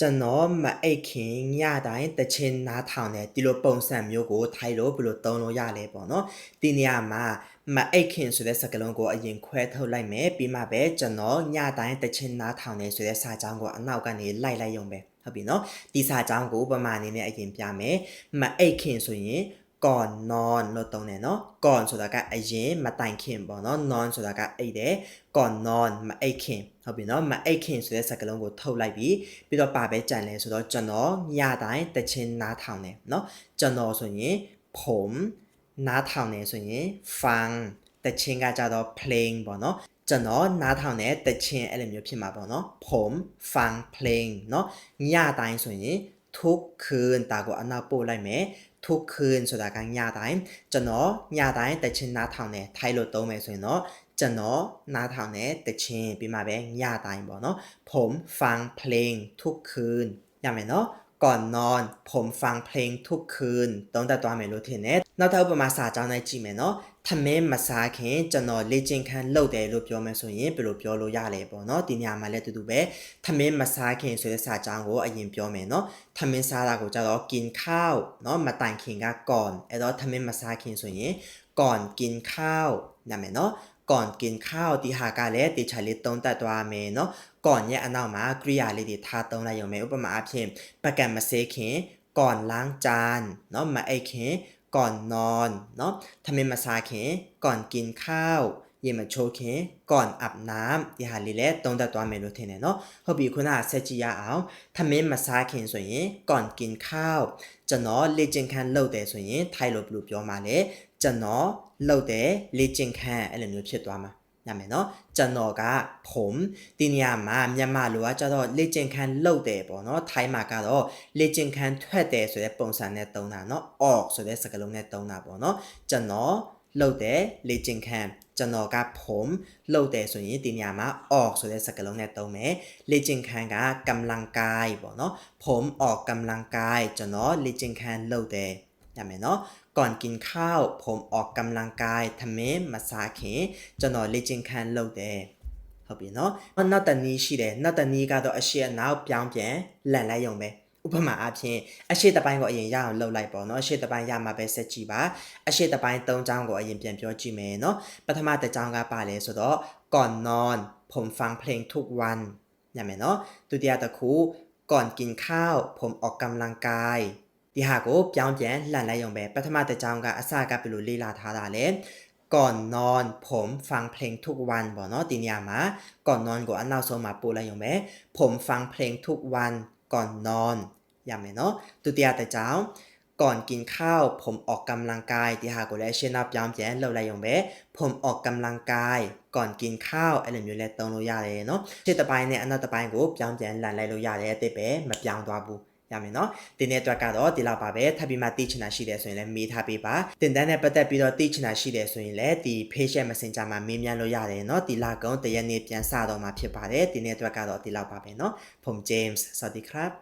ကျွန်တော်မအိတ်ခင်ညတိုင်းတချင်းနားထောင်တယ်ဒီလိုပုံစံမျိုးကိုထိုင်လို့ဘယ်လိုသုံးလို့ရလဲပေါ့နော်ဒီနေရာမှာမအိတ်ခင်ဆိုတဲ့စကားလုံးကိုအရင်ခွဲထုတ်လိုက်မယ်ပြီးမှပဲကျွန်တော်ညတိုင်းတချင်းနားထောင်တယ်ဆိုတဲ့စာကြောင်းကိုအနောက်ကနေလိုက်လိုက်ရုံပဲဟုတ်ပြီနော်ဒီစာကြောင်းကိုပမာအနေနဲ့အရင်ပြမယ်မအိတ်ခင်ဆိုရင် ก่อนนอนလို့သုံးတယ်နော်ก่อนဆိုတာကအရင်မတိုင်ခင်ပေါ့နော် non ဆိုတာကအိတ်တယ်ก่อนนอนမအိတ်ခင်ဟုတ်ပြီနော်မအိတ်ခင်ဆိုတဲ့စကားလုံးကိုထုတ်လိုက်ပြီးပြီးတော့ပါပဲကြံလဲဆိုတော့ကျွန်တော်ညတိုင်းတချင်းနားထောင်တယ်နော်ကျွန်တော်ဆိုရင်ผมနားထောင်တယ်ဆိုရင် ฟังတချင်းကကြတော့ playing ပေါ့နော်ကျွန်တော်နားထောင်တဲ့တချင်းအဲ့လိုမျိုးဖြစ်မှာပေါ့နော်ผมฟังเพลงเนาะညတိုင်းဆိုရင် ทุกคืนตาကိုအနောက်ပို့လိုက်မယ်ทุกคืนဆိုတာကညတိုင်းကျွန်တော်ညတိုင်းတချင်းနားထောင်တယ်ထိုင်လို့သုံးမယ်ဆိုရင်တော့ကျွန်တော်နားထောင်တဲ့တချင်းပြီးမှပဲညတိုင်းပေါ့နော်ผมฟังเพลงทุกคืนရမယ်နော် ก่อนนอนผมฟังเพลงทุกคืนသုံးသက်သွားမယ်လို့ထင်တယ်နောက်ထပ်ဥပမာစာကြောင်းနဲ့ကြည့်မယ်နော်ထမင်းမစားခင်ကျွန်တော်လေ့ကျင့်ခန်းလုပ်တယ်လို့ပြောမယ်ဆိုရင်ဘယ်လိုပြောလို့ရလဲပေါ့နော်ဒီနေရာမှာလည်းတူတူပဲထမင်းမစားခင်ဆိုတဲ့စာကြောင်းကိုအရင်ပြောမယ်နော်ထမင်းစားတာကိုကြတော့กินข้าวเนาะမတိုင်ခင်ကก่อนအဲ့တော့ထမင်းမစားခင်ဆိုရင်ก่อนกินข้าวညမယ်နော် ก่อนกินข้าวဒီဟာကလည်းတေချာလေးသုံးသပ်သွားမယ်เนาะก่อนရဲ့အနောက်မှာကရိယာလေးတွေထားသုံးလိုက်ရုံပဲဥปမာအဖြစ်ပကံမစေးခင်ก่อนล้างจานเนาะမအိတ်ခင်ก่อนนอนเนาะทำไมมาซาเခင်ก่อนกินข้าวเย็นมาโชว์ခင်ก่อนอาบน้ำဒီဟာလေးလည်းသုံးသပ်သွားမယ်လို့ထင်တယ်เนาะဟုတ်ပြီခုနကဆက်ကြည့်ရအောင်ทำไมมาซาခင်ဆိုရင်ก่อนกินข้าวကျွန်တော်လေ့ကျင့်ခန်းလုပ်တယ်ဆိုရင်ထိုင်လို့ဘယ်လိုပြောမှာလဲ ကျွန်တော်လုပ်တယ်လေ့ကျင့်ခန်းအဲ့လိုမျိုးဖြစ်သွားမှာညမယ်နော်ကျွန်တော်ကผมဒီနေရာမှာမြန်မာလိုကကြတော့လေ့ကျင့်ခန်းလုပ်တယ်ပေါ့နော်ထိုင်းမှာကတော့လေ့ကျင့်ခန်းထွက်တယ်ဆိုတဲ့ပုံစံနဲ့သုံးတာเนาะ org ဆိုတဲ့စကားလုံးနဲ့သုံးတာပေါ့နော်ကျွန်တော်လုပ်တယ်လေ့ကျင့်ခန်းကျွန်တော်ကผมလုပ်တယ်ဆိုရင်ဒီနေရာမှာ org ဆိုတဲ့စကားလုံးနဲ့သုံးမယ်လေ့ကျင့်ခန်းကกำลังกายပေါ့နော်ผมออกกำลังกายကျွန်တော်လေ့ကျင့်ခန်းလုပ်တယ် ညမယ်နော်ก่อนกินข้าวผมออกกำลังกายทำเมมาซาเခင်ကျွန်တော်လေ့ကျင့်ခန်းလုပ်တယ်ဟုတ်ပြီနော်နောက်တနည်းရှိတယ်နောက်တနည်းကတော့အရှိအနောက်ပြောင်းပြန်လန့်လိုက်ရုံပဲဥပမာအဖြစ်အရှိတပိုင်းကိုအရင်ရအောင်လှုပ်လိုက်ပေါ့နော်အရှိတပိုင်းရမှာပဲဆက်ကြည့်ပါအရှိတပိုင်း၃ချောင်းကိုအရင်ပြန်ပြောကြည့်မယ်နော်ပထမတစ်ချောင်းကပါလဲဆိုတော့ก่อนนอนผมฟังเพลงทุกวันညမယ်နော်ဒုတိယတစ်ခုก่อนกินข้าวผมออกกำลังกาย ဒီဟာကိုပြောင်းပြန်လှန်လိုက်ရုံပဲပထမတစ်ကြောင်းကအစကဘယ်လိုလေ့လာထားတာလဲก่อนนอนผมฟังเพลงทุกวันပေါ့နော်ဒီနေရာမှာก่อนนอนကိုအနောက်ဆုံးမှာပို့လိုက်ရုံပဲผมฟังเพลงทุกวันก่อนนอนရမယ်နော်ဒုတိယတစ်ကြောင်းก่อนกินข้าวผมออกกำลังกายဒီဟာကိုလည်းရှင်းတော့ပြောင်းပြန်လှုပ်လိုက်ရုံပဲผมออกกำลังกายก่อนกินข้าวအဲ့လိုမျိုးလဲသုံးလို့ရတယ်နော်ရှစ်တစ်ပိုင်းနဲ့အနောက်တစ်ပိုင်းကိုပြောင်းပြန်လှန်လိုက်လို့ရတယ်အစ်ပဲမပြောင်းသွားဘူး ရမယ်နော်တင်တဲ့အတွက်ကတော့ဒီလောက်ပါပဲထပ်ပြီးမှသိချင်တာရှိတယ်ဆိုရင်လည်းမေးထားပေးပါတင်တန်းနဲ့ပတ်သက်ပြီးတော့သိချင်တာရှိတယ်ဆိုရင်လည်းဒီ patient messenger မှာမေးမြန်းလို့ရတယ်နော်ဒီလကုံတရက်နေ့ပြန်စတော့မှာဖြစ်ပါတယ်တင်တဲ့အတွက်ကတော့ဒီလောက်ပါပဲနော်ผม James สวัสดีครับ